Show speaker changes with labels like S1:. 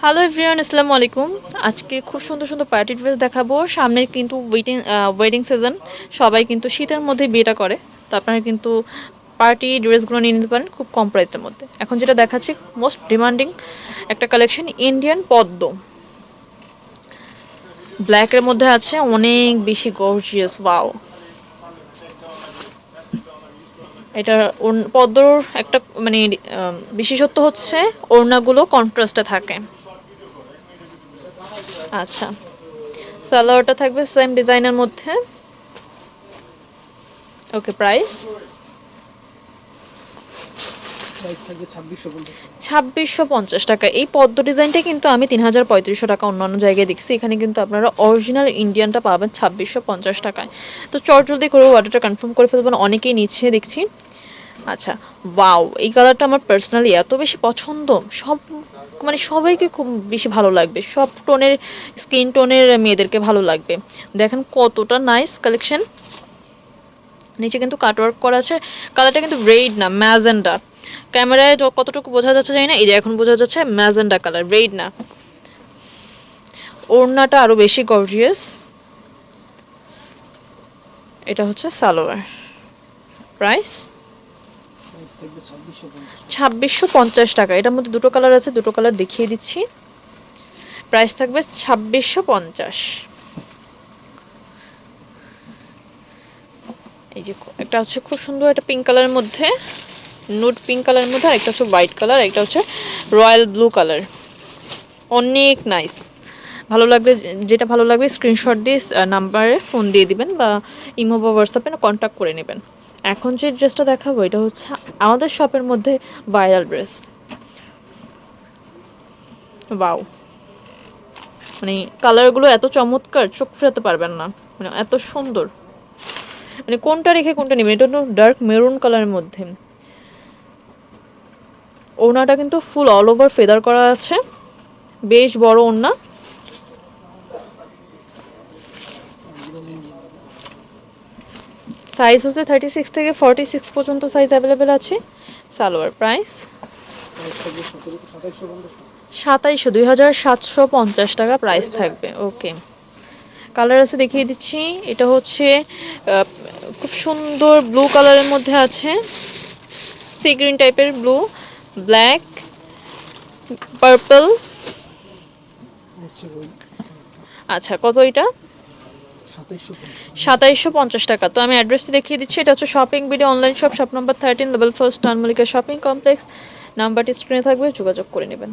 S1: Hello everyone আসসালামু আলাইকুম। আজকে খুব সুন্দর সুন্দর পার্টি ড্রেস দেখাবো। সামনে কিন্তু ওয়েটিং ওয়েডিং সিজন সবাই কিন্তু শীতের মধ্যে বিয়েটা করে। তো আপনারা কিন্তু পার্টি ড্রেসগুলো নিয়ে নিতে পারেন খুব কম প্রাইসের মধ্যে। এখন যেটা দেখাচ্ছি মোস্ট ডিমান্ডিং একটা কালেকশন ইন্ডিয়ান পদ্ম। ব্ল্যাকের মধ্যে আছে, অনেক বেশি গর্জিয়াস ওয়াও এটা পদ্মর একটা মানে বিশেষত্ব হচ্ছে ওড়নাগুলো কন্ট্রাস্টে থাকে। আচ্ছা। সালোয়ারটা থাকবে সেম ডিজাইনের মধ্যে। ওকে প্রাইস
S2: থাকবে ছাব্বিশশো
S1: ছাব্বিশশো পঞ্চাশ টাকা। এই পদ্ম ডিজাইনটা কিন্তু আমি তিন হাজার পঁয়ত্রিশশো টাকা অন্যান্য জায়গায় দেখছি। এখানে কিন্তু আপনারা অরিজিনাল ইন্ডিয়ানটা পাবেন ছাব্বিশশো পঞ্চাশ টাকায়। তো চট জলদি করে অর্ডারটা কনফার্ম করে ফেলবেন, অনেকেই নিচ্ছে দেখছি। আচ্ছা ওয়াও এই কালারটা আমার পার্সোনালি এত বেশি পছন্দ। সব মানে সবাইকে খুব বেশি ভালো লাগবে। সব টোনের স্কিন টোনের মেয়েদেরকে ভালো লাগবে। দেখেন কতটা নাইস কালেকশন নিচে কিন্তু কাটওয়ার্ক করা আছে। কালারটা কিন্তু রেড না ম্যাজেন্ডা ক্যামেরায় কতটুকু বোঝা যাচ্ছে জানি না, এই যে এখন বোঝা যাচ্ছে ম্যাজেন্ডা কালার, রেড না। ওড়নাটা আরও বেশি গর্জিয়াস এটা হচ্ছে সালোয়ার। প্রাইস
S2: ছাব্বিশশো পঞ্চাশ
S1: টাকা। এটার মধ্যে দুটো কালার আছে, দুটো কালার দেখিয়ে দিচ্ছি। প্রাইস থাকবে ছাব্বিশশো পঞ্চাশ। এই যে, একটা হচ্ছে খুব সুন্দর একটা পিঙ্ক কালারের মধ্যে। নুড পিঙ্ক কালারের মধ্যে একটা হচ্ছে হোয়াইট কালার একটা হচ্ছে রয়্যাল ব্লু কালার অনেক নাইস ভালো লাগবে যেটা ভালো লাগবে স্ক্রিনশট দিয়ে নাম্বারে ফোন দিয়ে দিবেন বা ইমো বা হোয়াটসঅ্যাপে কন্ট্যাক্ট করে নেবেন। এখন যে ড্রেসটা দেখাবো, এটা হচ্ছে আমাদের শপের মধ্যে ভাইরাল ড্রেস বাউ মানে কালারগুলো এত চমৎকার, চোখ ফেরাতে পারবেন না। মানে এত সুন্দর। মানে কোনটা রেখে কোনটা নেবেন? এটা ডার্ক মেরুন কালারের মধ্যে। ওড়নাটা কিন্তু ফুল অল ওভার ফেদার করা আছে। বেশ বড় ওড়না। সাইজ হচ্ছে থার্টি সিক্স থেকে ফর্টি সিক্স পর্যন্ত সাইজ অ্যাভেলেবেল আছে। সালোয়ার প্রাইস
S2: সাতাইশশো,
S1: দুই হাজার সাতশো পঞ্চাশ টাকা প্রাইস থাকবে। ওকে কালার আছে দেখিয়ে দিচ্ছি। এটা হচ্ছে খুব সুন্দর ব্লু কালারের মধ্যে আছে। সি গ্রিন টাইপের ব্লু ব্ল্যাক পার্পল আচ্ছা কত এটা? সাতাইশশো পঞ্চাশ টাকা। তো আমি অ্যাড্রেসটি দেখিয়ে দিচ্ছি। এটা হচ্ছে shopping BD online shop shop number thirteen level first টানমলিকা shopping complex নাম্বারটি স্ক্রিনে থাকবে, যোগাযোগ করে নেবেন।